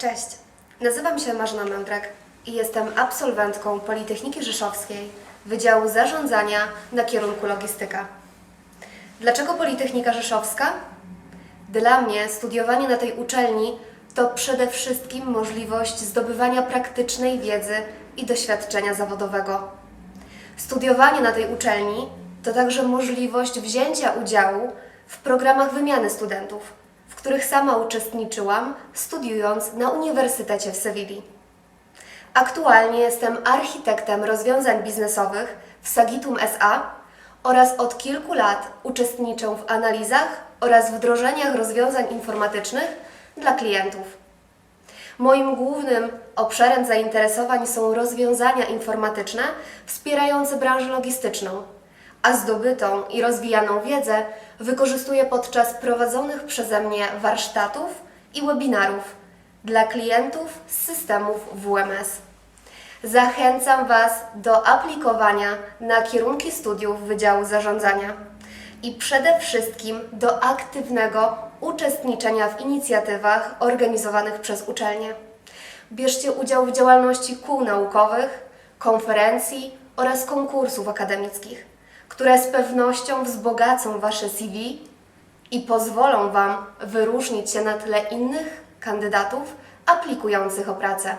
Cześć, nazywam się Marzena Mędrek i jestem absolwentką Politechniki Rzeszowskiej Wydziału Zarządzania na kierunku Logistyka. Dlaczego Politechnika Rzeszowska? Dla mnie studiowanie na tej uczelni to przede wszystkim możliwość zdobywania praktycznej wiedzy i doświadczenia zawodowego. Studiowanie na tej uczelni to także możliwość wzięcia udziału w programach wymiany studentów, których sama uczestniczyłam, studiując na Uniwersytecie w Sewilli. Aktualnie jestem architektem rozwiązań biznesowych w Sagitum SA oraz od kilku lat uczestniczę w analizach oraz wdrożeniach rozwiązań informatycznych dla klientów. Moim głównym obszarem zainteresowań są rozwiązania informatyczne wspierające branżę logistyczną, a zdobytą i rozwijaną wiedzę wykorzystuję podczas prowadzonych przeze mnie warsztatów i webinarów dla klientów z systemów WMS. Zachęcam Was do aplikowania na kierunki studiów Wydziału Zarządzania i przede wszystkim do aktywnego uczestniczenia w inicjatywach organizowanych przez uczelnie. Bierzcie udział w działalności kół naukowych, konferencji oraz konkursów akademickich, które z pewnością wzbogacą Wasze CV i pozwolą Wam wyróżnić się na tle innych kandydatów aplikujących o pracę.